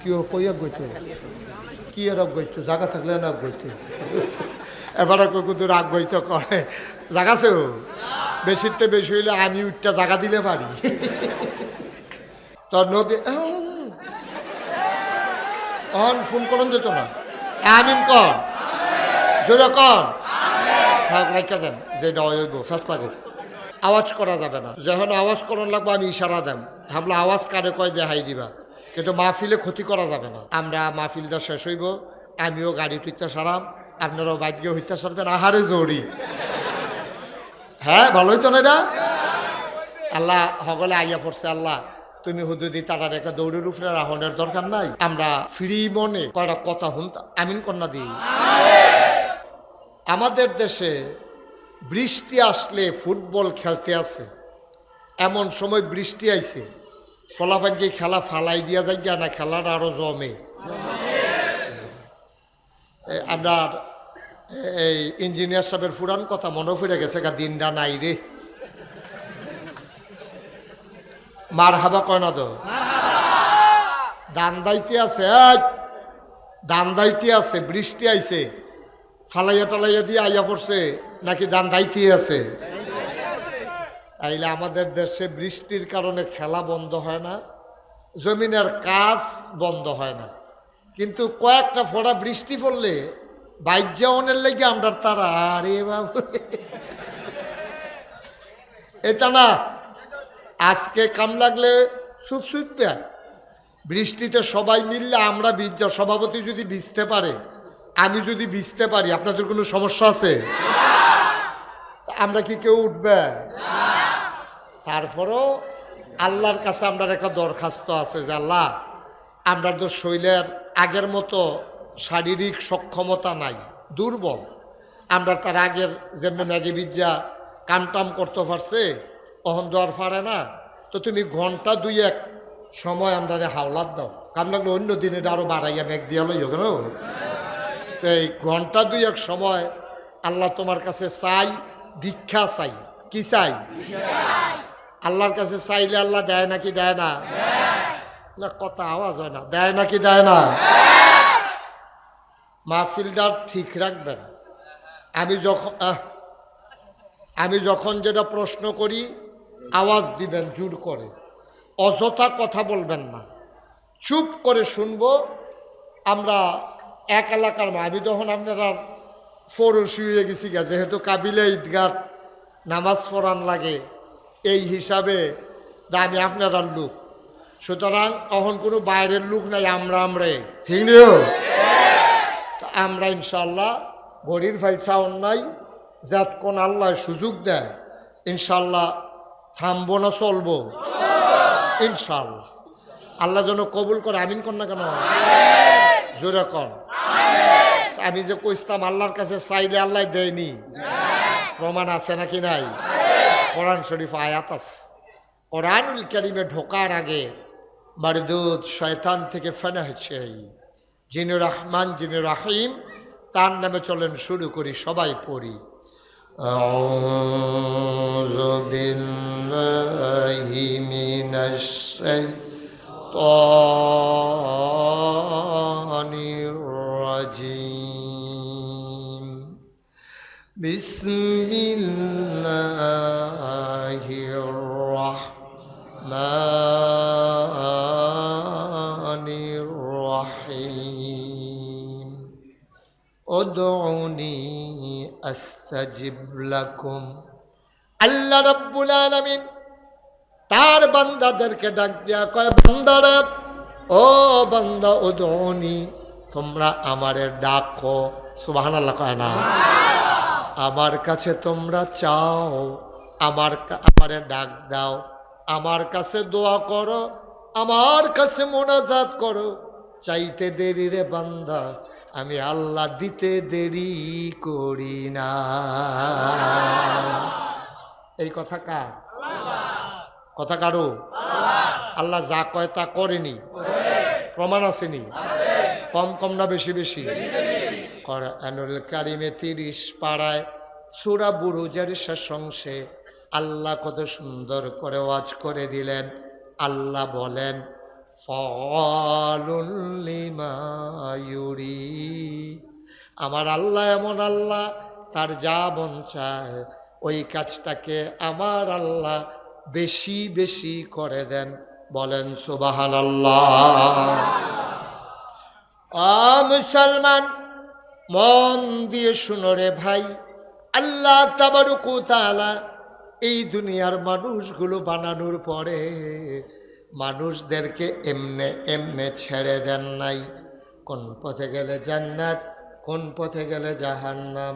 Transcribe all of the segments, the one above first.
কি ও কইয়া গইতো কি এর গইতো জায়গা থাকলে না গইতো এবারে কই কুতু রাগ গইতো করে। জাগাছে ও? বেশিতে বেশি হইলে আমি উঠটা জাগা দিলে পারি। তোর নবী অন ফোন করুন যেত না। আমিন কর। জোরে কর। থাক রাখা দেন, যে ডয়ব ফেসলা করুন আওয়াজ করা যাবে না। যখন আওয়াজ করার লাগবে, আমি ইশারা দেন। ভাবলে আওয়াজ কারে কয় দেখাই দিবা। কিন্তু মাহফিলে ক্ষতি করা যাবে না। আমরা মাহফিলটা শেষ হইব, আমিও গাড়ি টুইতে সারাম, আপনারাও বাইক গিয়ে হইতে সারবেন, আহারে জড়ি। হ্যাঁ ভালোই তো না এটা? আল্লাহ হগলে আইয়া পড়ছে, আল্লাহ, তুমি হুদুদি তারার একটা দৌড়ের উপরে রাহনের দরকার নাই। আমরা ফ্রি মনে কয়টা কথা হুন আমিন কন্যা দিই। আমাদের দেশে বৃষ্টি আসলে ফুটবল খেলতে আছে। এমন সময় বৃষ্টি আইছে। ফলাফানকে খেলা ফালাই দিয়া যায় না খেলাটা আরও জমে। আপনার এই ইঞ্জিনিয়ার সাহেবের ফুরান কথা মনে পড়ে গেছে, গা দিনটা নাই রে। মার হাবা কয় না তো? দান দাইতে আছে দান দাইতে আছে, বৃষ্টি আইছে। ফালাইয়া টালাইয়া দিয়ে আইয়া পড়ছে, নাকি দান দাইতে আছে? তাইলে আমাদের দেশে বৃষ্টির কারণে খেলা বন্ধ হয় না, জমিনের কাজ বন্ধ হয় না। কিন্তু কয়েকটা ফোড়া বৃষ্টি পড়লে বাইক যাওয়ানের লেগে আমরা তারা, আরে বাবু। এটা না, আজকে কাম লাগলে সুপ সুপবে বৃষ্টিতে সবাই মিললে আমরা ভিজা সভাপতি যদি ভিজতে পারে, আমি যদি ভিজতে পারি, আপনাদের কোনো সমস্যা আছে? আমরা কি কেউ উঠবে? তারপরও আল্লাহর কাছে আমরা একটা দরখাস্ত আছে যে, আল্লাহ আমরা তো শৈলের আগের মতো শারীরিক সক্ষমতা নাই, দুর্বল। আমরা তার আগের যেমনি ম্যাগি বিজ্জা কামটাম করতে পারছে, অহন দেওয়ার পারে না। তো তুমি ঘণ্টা দুই এক সময় আমরা হাওলাত দাও। কাম অন্য দিনে আরও বাড়াইয়া মেঘ দিয়া লইও কেন? তো এই ঘণ্টা দুই এক সময় আল্লাহ তোমার কাছে চাই, দীক্ষা চাই। কি চাই। আল্লাহর কাছে চাইলে আল্লাহ দেয় নাকি দেয় না? না, কথা আওয়াজ হয় না। দেয় নাকি দেয় না? মাহফিলটা ঠিক রাখবেন। আমি যখন আমি যখন যেটা প্রশ্ন করি, আওয়াজ দিবেন, জোর করে। অযথা কথা বলবেন না। চুপ করে শুনব। আমরা এক এলাকার আমি তখন আপনারা ফোরও শুয়ে গেছি গা, যেহেতু কাবিলে ঈদগাহ নামাজ পড়ান লাগে। এই হিসাবে আমি আপনারা লোক। সুতরাং তখন কোনো বাইরের লোক নাই আমরা আমরাই ঠিক নিও তো? আমরা ইনশাল্লাহ গরির ভাই চাউন নাই যাত কোন আল্লাহ সুযোগ দেয় ইনশাল্লাহ থামবো না চলবো। ইনশাল্লাহ আল্লাহ যেন কবুল করে আমিন কর না কেন? জোরে কন আমি যে কইতাম আল্লাহর কাছে চাইলে আল্লাহ দেয়নি। প্রমাণ আছে নাকি নাই? কোরআন শরীফ আয়াত আছে কোরআনুল কারিমে ঢোকার আগে মারদুদ শয়তান থেকে ফেনা হচ্ছে যিনি রহমান যিনি রাহিম তার নামে চলেন শুরু করি সবাই পড়ি أعوذ بالله من الشيطان الرجيم بسم الله الرحمن الرحيم ادعوني استجب لكم আল্লাহ রব্বুল আলামিন তার বান্দাদেরকে ডাক দিয়া কয় বান্দারা ও বান্দা উদৌনি তোমরা আমারে ডাকো সুবহানাল্লাহ কয় না আমার কাছে তোমরা চাও আমার কা- আমারে ডাক দাও আমার কাছে দোয়া করো, আমার কাছে মোনাজাত করো। চাইতে দেরি রে বান্দা, আমি আল্লাহ দিতে দেরি করি না। এই কথা কার? কথা কারও? আল্লাহ যা কয় তা করেনি। প্রমাণ আসেনি। কম কম না বেশি বেশি। কারিমে তিরিশ পাড়ায় সুরা বুরুজের অংশে আল্লাহ কত সুন্দর করে ওয়াজ করে দিলেন। আল্লাহ বলেন লিমা আমার আল্লাহ এমন আল্লাহ, তার যা মন চায়, ওই কাজটাকে আমার আল্লাহ বেশি বেশি করে দেন। বলেন সুবাহান আল্লাহ মুসলমান, মন দিয়ে শুনো রে ভাই। আল্লাহ তাবারুকু তাআলা এই দুনিয়ার মানুষগুলো বানানোর পরে মানুষদেরকে এমনে এমনে ছেড়ে দেন নাই কোন পথে গেলে জান্নাত কোন পথে গেলে জাহান্নাম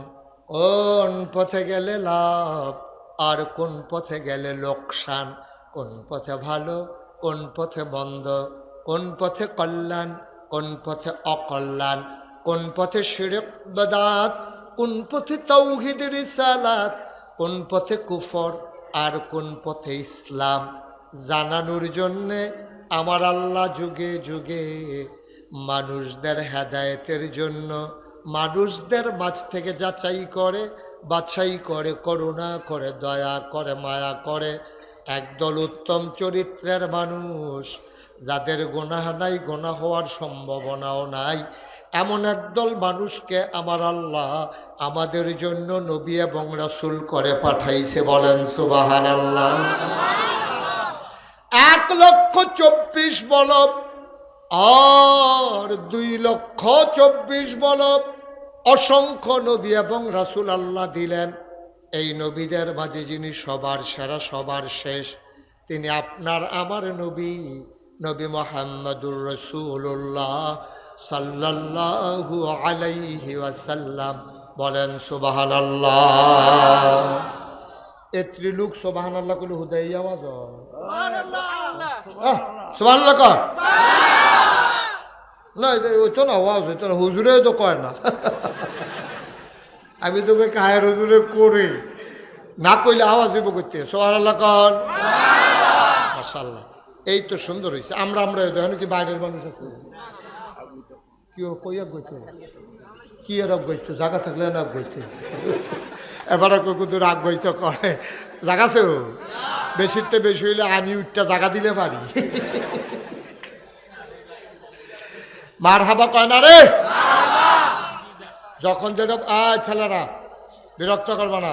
কোন পথে গেলে লাভ আর কোন পথে গেলে লোকসান কোন পথে ভালো কোন পথে বন্ধ কোন পথে কল্যাণ কোন পথে অকল্যাণ কোন পথে শিরক বেদাত কোন পথে তৌহিদ রিসালাত কোন পথে কুফর আর কোন পথে ইসলাম জানানোর জন্যে আমার আল্লাহ যুগে যুগে মানুষদের হেদায়েতের জন্য মানুষদের মাঝ থেকে যাচাই করে, বাছাই করে, করুণা করে, দয়া করে, মায়া করে। একদল উত্তম চরিত্রের মানুষ যাদের গোনাহ নাই গোনা হওয়ার সম্ভাবনাও নাই। এমন একদল মানুষকে আমার আল্লাহ আমাদের জন্য নবী এবং রাসুল করে পাঠাইছে বলেন সুবাহান আল্লাহ এক লক্ষ চব্বিশ বলব আর দুই লক্ষ চব্বিশ বলব অসংখ্য নবী এবং রাসূল আল্লাহ দিলেন। এই নবীদের মাঝে যিনি সবার সেরা, সবার শেষ, তিনি আপনার আমার নবী নবী মোহাম্মদুর রসুল্লাহ সাল্লাল্লাহু আলাইহি ওয়াসাল্লাম বলেন সুবাহান আল্লাহ এ ত্রিলোক সোবাহান আল্লাহ করলে হুদাই আওয়াজ। সোবাহান আল্লাহ কর না এটা ওই তো না আওয়াজ হইতো না হুজুরে তো কয় না। আমি তোকে কায়ের হুজুরে করি। না কইলে আওয়াজ হইব করতে সোহান আল্লাহ কর মাশাল্লাহ এই তো সুন্দর হয়েছে আমরা আমরা দেখেন কি বাইরের মানুষ আছে। কি ও কইয়া গইতো কি এরক গইতো জায়গা থাকলে না গইতো এবারে কই কুতুর রাগ গইতো করে? জাগাছে ও? বেশিতে বেশি হইলে আমি উঠটা জায়গা দিলে পারি। মার হাবা কয় না রে? যখন যেটা, আয় ছেলেরা, বিরক্ত করবা না।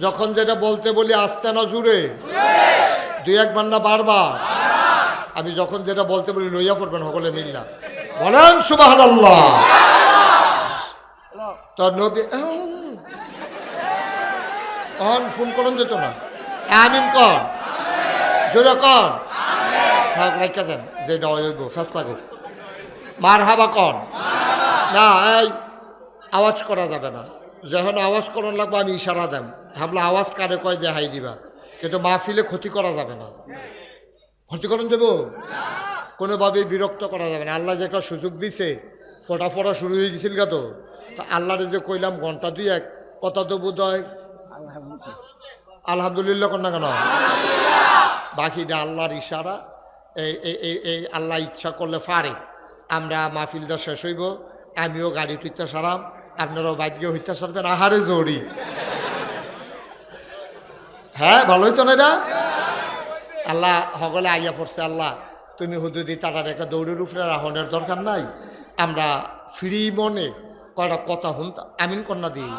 যখন যেটা বলতে বলি আসতে না জুড়ে। দুই একবার না বারবার। আমি যখন যেটা বলতে বলি, লইয়া পড়বেন, সকলে মিল্লা। বলেন সুবাহ তোর নবী অহন ফোন করুন যেত না। আমিন কর। জোরে কর। থাক রাখা দেন যেটা হইব ফেসলা কর মার হাবা কর না এই আওয়াজ করা যাবে না। যখন আওয়াজ করার লাগবে আমি ইশারা দেম ভাবলে আওয়াজ কারে কয় দেখাই দিবা। কিন্তু মাহফিলে ক্ষতি করা যাবে না। ক্ষতি ক্ষতিকরণ দেব? কোনোভাবেই বিরক্ত করা যাবে না। আল্লাহ যে একটা সুযোগ দিছে, ফোটা ফোটা শুরু হয়ে গেছিল গা তো। আল্লাহরে যে কইলাম, ঘণ্টা দুই এক কথা তো বোধ হয় আলহামদুলিল্লাহ কন্যা কেন? বাকিটা আল্লাহর ইশারা, এই এই আল্লাহ ইচ্ছা করলে পারে আমরা মাহফিলটা শেষ হইব, আমিও গাড়ি টুইতে সারাম, আপনারাও গিয়ে হইতে সারবেন, আহারে জড়ি হ্যাঁ ভালো হইতো না এটা? আল্লাহ সকলে আইয়া পড়ছে, আল্লাহ। তুমি হুদুদি তারার একটা দৌড়ের উপরে রাহনের দরকার নাই। আমরা ফ্রি মনে কয়টা কথা হুন আমিন কন্যা দিই।